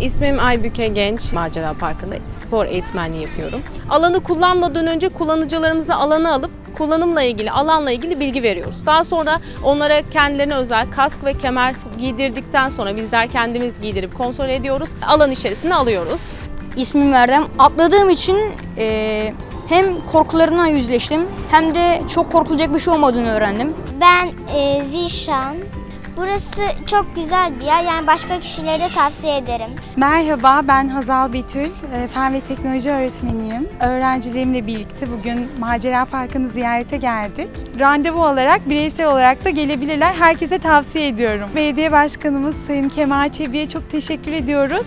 İsmim Aybüke Genç. Macera Parkı'nda spor eğitmenliği yapıyorum. Alanı kullanmadan önce kullanıcılarımıza alanı alıp kullanımla ilgili, alanla ilgili bilgi veriyoruz. Daha sonra onlara kendilerine özel kask ve kemer giydirdikten sonra bizler kendimiz giydirip kontrol ediyoruz. Alan içerisinde alıyoruz. İsmim Erdem. Atladığım için eee, hem korkularına yüzleştim hem de çok korkulacak bir şey olmadığını öğrendim. Ben e, Zişan. Burası çok güzel bir yer. Yani başka kişilere de tavsiye ederim. Merhaba, ben Hazal Betül, e, Fen ve Teknoloji öğretmeniyim. Öğrencilerimle birlikte bugün Macera Parkı'nı ziyarete geldik. Randevu olarak, bireysel olarak da gelebilirler. Herkese tavsiye ediyorum. Belediye Başkanımız Sayın Kemal Çebi'ye çok teşekkür ediyoruz.